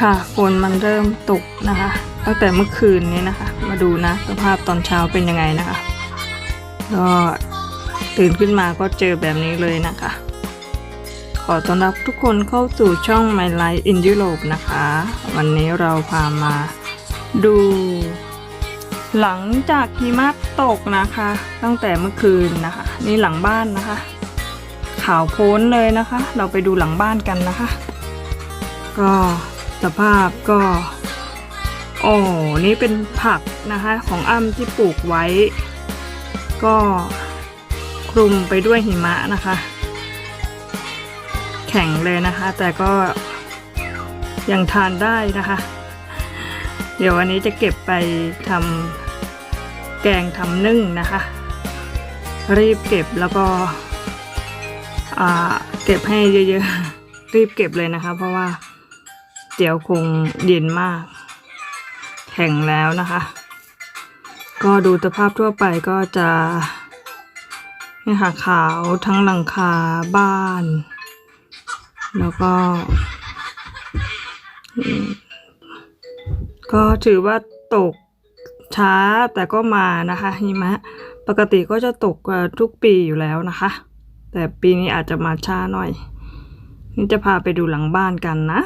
ค่ะฝนมันเริ่มตกนะคะ ตั้งแต่เมื่อคืนนี้นะคะ มาดูนะสภาพตอนเช้าเป็นยังไงนะคะ ก็ตื่นขึ้นมาก็เจอแบบนี้เลยนะคะ ขอต้อนรับทุกคนเข้าสู่ช่อง My Life in Europe นะคะ วันนี้เราพามาดู หลังจากหิมะตกนะคะ ตั้งแต่เมื่อคืนนะคะ นี่หลังบ้านนะคะ ขาวโพ้นเลยนะคะ เราไปดูหลังบ้านกันนะคะ ก็ สภาพก็โอ้นี่เป็นผักนะคะของอ้ำที่ปลูกไว้ ก็คลุมไปด้วยหิมะนะคะ แข็งเลยนะคะ แต่ก็ยังทานได้นะคะ เดี๋ยววันนี้จะเก็บไปทำแกงทำนึ่งนะคะ รีบเก็บแล้วก็อ่าเก็บให้เยอะๆ รีบเก็บเลยนะคะ เพราะว่า เดี๋ยวคงเย็นมาก แข็งแล้วนะคะ ก็ดูสภาพทั่วไปก็จะนี่ค่ะขาวทั้งหลังคาบ้าน แล้วก็ ก็ถือว่าตกช้าแต่ก็มานะคะหิมะปกติก็จะตกทุกปีอยู่แล้วนะคะ แต่ปีนี้อาจจะมาช้าหน่อย นี่จะพาไปดูหลังบ้านกันนะ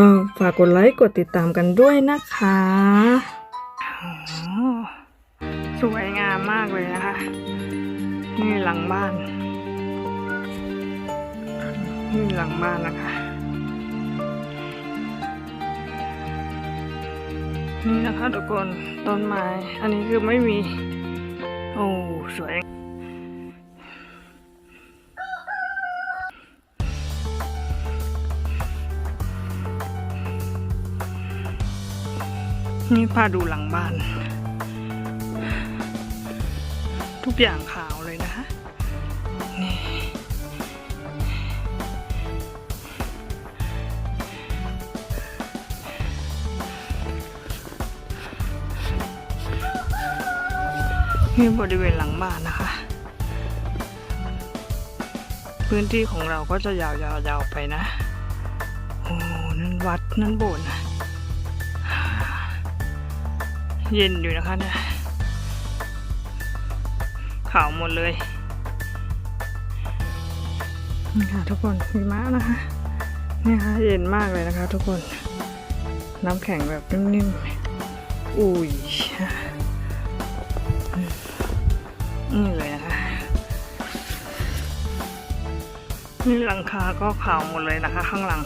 ก็ฝากกดไลค์กดติดตามกันด้วยนะคะ สวยงามมากเลยนะคะ นี่หลังบ้าน นี่หลังบ้านนะคะ นี่นะคะทุกคนต้นไม้ อันนี้คือไม่มี โอ้ สวย นี่พาดูหลังบ้าน ทุกอย่างขาวเลยนะคะนี่นี่บริเวณหลังบ้านนะคะ พื้นที่ของเราก็จะยาวๆๆไปนะ โอ้ นั่นวัด นั่นโบสถ์นะ เย็นอยู่นะคะเนี่ยขาวหมดเลยนี่ค่ะทุกคนหิมะนะคะนี่ค่ะเย็นมากเลยนะคะ ทุกคนน้ำแข็งแบบนิ่มๆอุ้ยนี่เลยนะคะนี่หลังคาก็ขาวหมดเลยนะคะ ข้างหลัง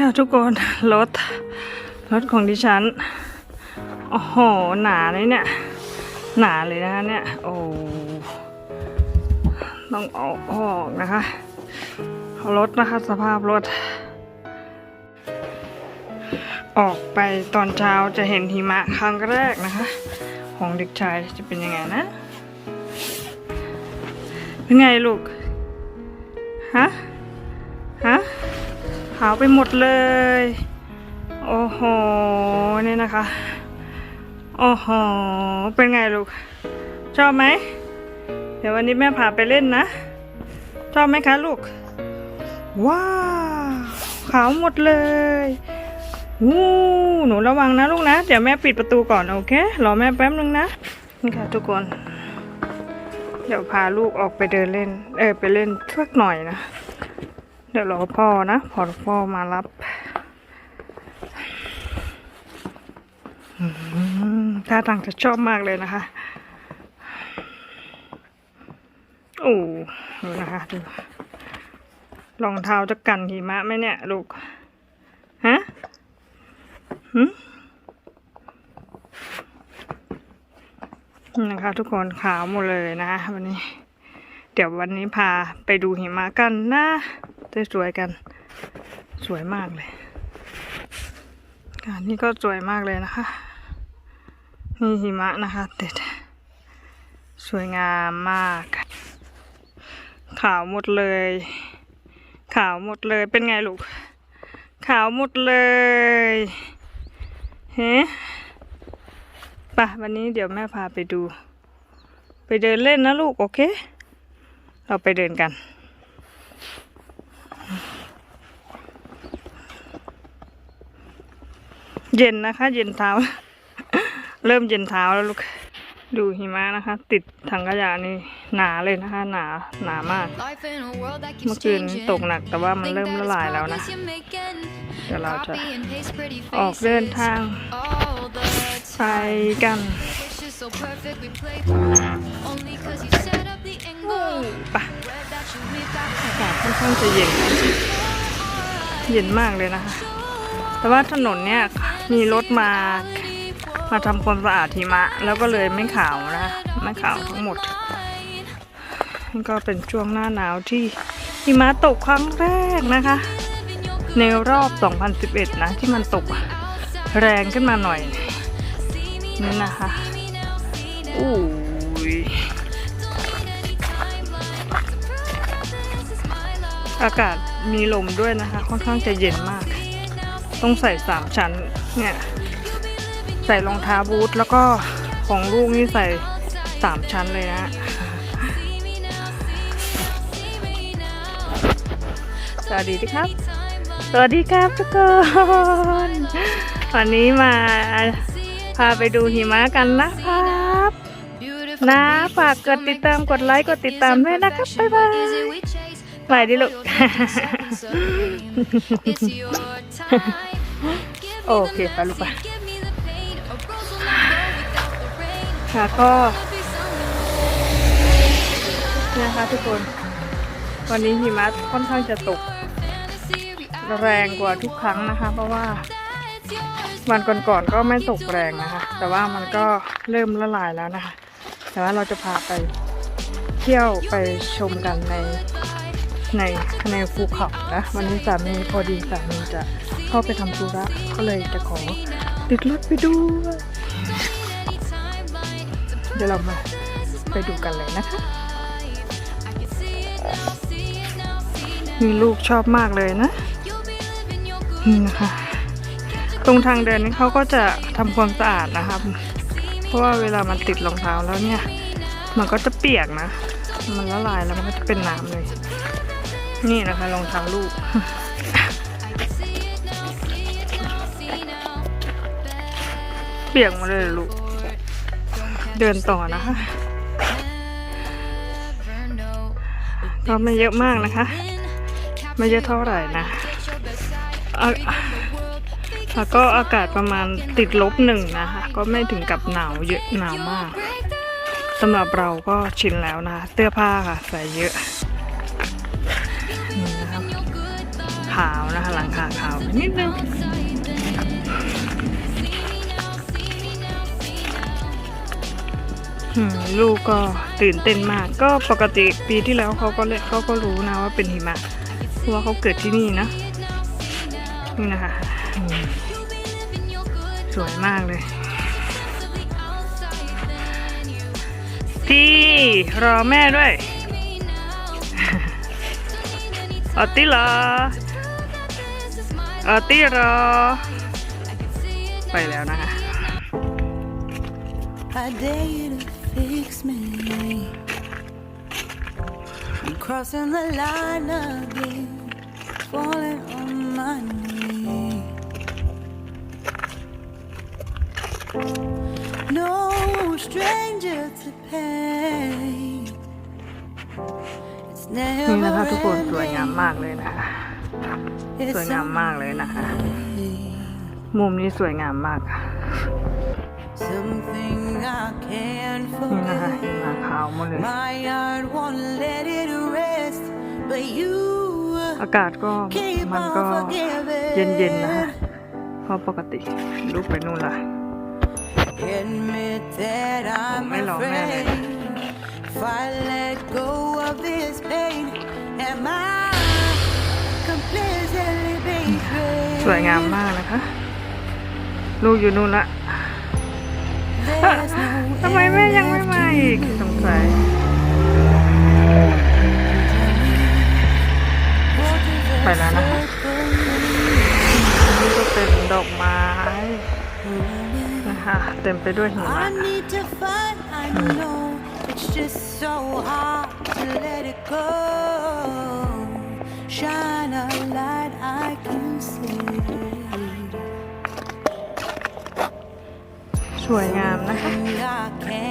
ค่ะทุกคนรถรถของดิฉัน โอ้โห หนาเลยเนี่ย หนาเลยนะคะเนี่ย โอ้ต้องเอาออกนะคะ รถนะคะสภาพรถ ออกไปตอนเช้าจะเห็นหิมะครั้งแรกนะคะ ของเด็กชายจะเป็นยังไงนะ เป็นไงลูก ฮะ ขาวไปหมดเลย โอ้โห นี่นะคะ โอ้โห เป็นไงลูก ชอบไหม เดี๋ยววันนี้แม่พาไปเล่นนะ ชอบไหมคะลูก ว้าว ขาวหมดเลยวู้หนูระวังนะลูกนะ เดี๋ยวแม่ปิดประตูก่อนโอเค รอแม่แป๊บนึงนะ นี่ค่ะทุกคน เดี๋ยวพาลูกออกไปเดินเล่น เออไปเล่นสักหน่อยนะ เดี๋ยวรอพ่อนะพอพ่อมารับอืมท่าทางจะชอบมากเลยนะคะ โอ้ดูนะคะดูรองเท้าจะกันหิมะไหมเนี่ย ลูก ฮะหืมนะคะ ทุกคนขาวหมดเลยนะวันนี้ เดี๋ยววันนี้พาไปดูหิมะกันนะจะสวยกัน สวยมากเลยการนี้ก็สวยมากเลยนะคะ นี่หิมะนะคะเด็ดสวยงามมาก ขาวหมดเลย ขาวหมดเลยเป็นไงลูก ขาวหมดเลยเฮ้ปป่ะวันนี้เดี๋ยวแม่พาไปดู ไปเดินเล่นนะลูกโอเค เราไปเดินกัน เย็นนะคะ เย็นเท้า เริ่มเย็นเท้าแล้วลูก ดูหิมะนะคะ ติดถังขยะนี่หนาเลยนะคะ หนาหนามาก เมื่อคืนตกหนักแต่ว่ามัมันนเริ่เริ่มมละละลาลายยแล้แล้ววนะนะเดี๋ยวเราเราจะจะออออกกเดิเดินนทาทางงไปกันไปะอากาศค่อนข้างจะเย็น เย็นมากเลยนะคะ แต่ว่าถนนเนี่ยมีรถมา มาทำความสะอาดหิมะ แล้วก็เลยไม่ขาวนะคะไม่ขาวทั้งหมดนี่ก็เป็นช่วงหน้าหนาวที่หิมะตกครั้งแรกนะคะ ในรอบ 2011 นะ ที่มันตกแรงขึ้นมาหน่อยนี่นะคะอู้ อากาศมีลมด้วยนะคะ ค่อนข้างจะเย็นมาก ต้องใส่สามชั้นเนี่ยใส่รองเท้าบูทแล้วก็ของลูกนี่ใส่สามชั้นเลยนะสวัสดีครับ สวัสดีครับทุกคนวันนี้มาพาไปดูหิมะกันนะครับนะฝากกดติดตามกดไลค์กดติดตามด้วยนะครับบ๊ายบาย ไปดิลูก โอเคไปลูกไปค่ะก็นะคะทุกคน วันนี้หิมะค่อนข้างจะตก แรงกว่าทุกครั้งนะคะ เพราะว่าวันก่อนๆก็ไม่ตกแรงนะคะ แต่ว่ามันก็เริ่มละลายแล้วนะคะ แต่ว่าเราจะพาไปเที่ยวไปชมกันใน ในในภูเขานะวันนี้สามีพอดีสามีจะเข้าไปทำธุระก็เลยจะขอติดรถไปด้วยเดี๋ยวเรามาไปดูกันเลยนะคะมีลูกชอบมากเลยนะนี่นะคะ ตรงทางเดินนี้เขาก็จะทำความสะอาดนะครับเพราะว่าเวลามันติดรองเท้าแล้วเนี่ย มันก็จะเปียกนะ มันละลายแล้วมันก็จะเป็นน้ำเลย นี่นะคะรองเท้าลูก เปียกมาเลยลูก เดินต่อนะคะก็ไม่เยอะมากนะคะ ไม่เยอะเท่าไหร่นะอะแล้วก็อากาศประมาณติดลบหนึ่งนะคะ ก็ไม่ถึงกับหนาวเยอะหนาวมากสำหรับเราก็ชินแล้วนะคะเสื้อผ้าค่ะใส่เยอะาวนะคะ หลังคาขาวนิดนึงลูกก็ตื่นเต้นมาก ก็ปกติปีที่แล้วเขาก็เล่นเขาก็รู้นะว่าเป็นหิมะเพราะว่าเขาเกิดที่นี่นะนี่นะคะสวยมากเลย พี่รอแม่ด้วยออตตี้รอ ออตตี้รอ ไปแล้วนะคะ I dare you to fix me. I'm crossing the line again, falling on my knees. No stranger to pain. It's นี่ never นะคะทุกคนสวยงาม ending. มากเลยนะคะ It's สวยงามมากเลยนะคะ only มุมนี้สวยงามมากค่ะ Something I can't นี่นะคะ forget. เห็นมาขาวหมดเลย My heart won't let it rest, but you อากาศก็ keep มัน on ก็ forgiving. เย็นๆนะคะเพราะปกติลูกไปนู่นละ Admit that I'm Mày lộn mẹ này. afraid. If I let go of this pain, am I completely betrayed? สวยงามมากนะคะ ลูกอยู่นู่นละ There's no ทำไมแม่ยังไม่มาอีกสงสัยไปแล้วนะคะนี่ก็เป็นดอกไม้นะคะค่ะเต็มไปด้วยหิมะ I need Shine a light I can see. สวยงามนะคะ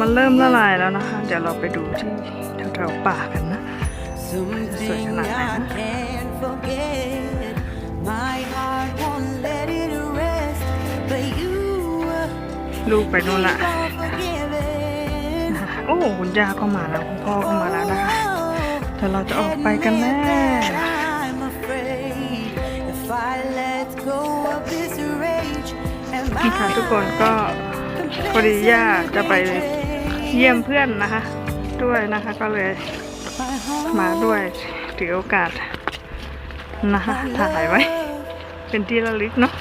มันเริ่มละลายแล้วนะคะ เดี๋ยวเราไปดูที่แถวๆป่ากันนะ Something Such a nice I night, huh? can't forget. My heart won't let it rest, but you ลูกไปนู่นละ keep on forgiving. โอ้คุณย่าก็มาแล้ว คุณพ่อก็มาแล้วนะคะเดี๋ยวเราจะออกไปกันแน่ Admit that I'm afraid if I let go of this rage, am นี่ค่ะ I ทุกคนก็พอดีย่าจะไป เยี่ยมเพื่อนนะคะ ด้วยนะคะก็เลยมาด้วยถือโอกาสนะคะถ่ายไว้ เป็นที่ระลึกเนาะ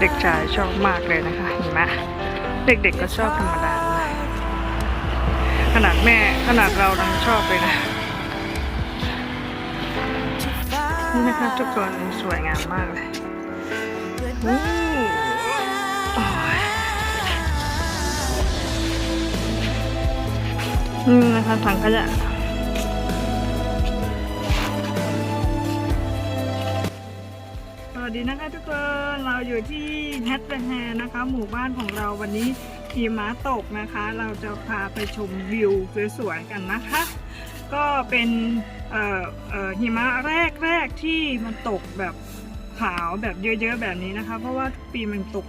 เด็กชายชอบมากเลยนะคะเห็นไหมเด็กๆก็ชอบธรรมดาขนาดแม่ขนาดเรายังชอบเลยนะนี่นะคะทุกคนสวยงามมากเลย นี่นะคะถังขยะสวัสดีนะคะทุกคน เราอยู่ที่แฮตแฮนะคะ หมู่บ้านของเราวันนี้หิมะตกนะคะ เราจะพาไปชมวิวสวยๆกันนะคะ ก็เป็นหิมะแรกแรกๆที่มันตกแบบ ขาวแบบเยอะๆแบบนี้นะคะ เพราะว่าทุกปีมันตก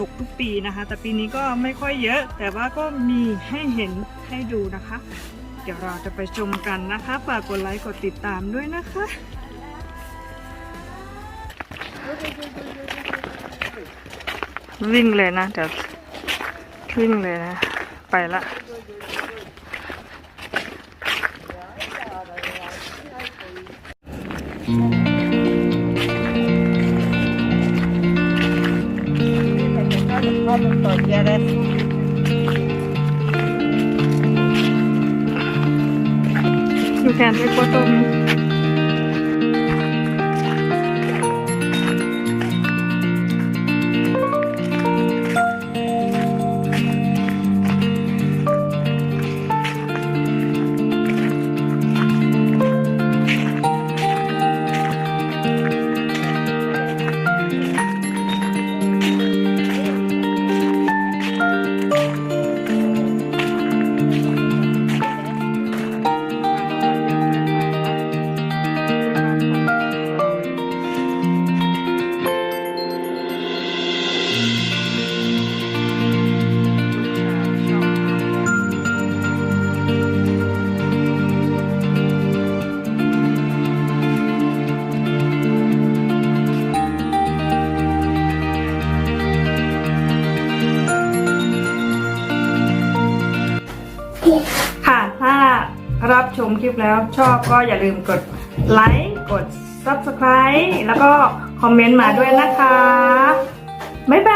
ตกทุกปีนะคะ แต่ปีนี้ก็ไม่ค่อยเยอะ แต่ว่าก็มีให้เห็นให้ดูนะคะ เดี๋ยวเราจะไปชมกันนะคะฝากกดไลค์กดติดตามด้วยนะคะวิ่งเลยนะเดี๋ยววิ่งเลยนะ ไปละ You can take photo of me. มคลิปแล้วชอบก็อย่าลืมกดไลค์กด Subscribe แล้วก็คอมเมนต์มาด้วยนะคะ บ๊ายบาย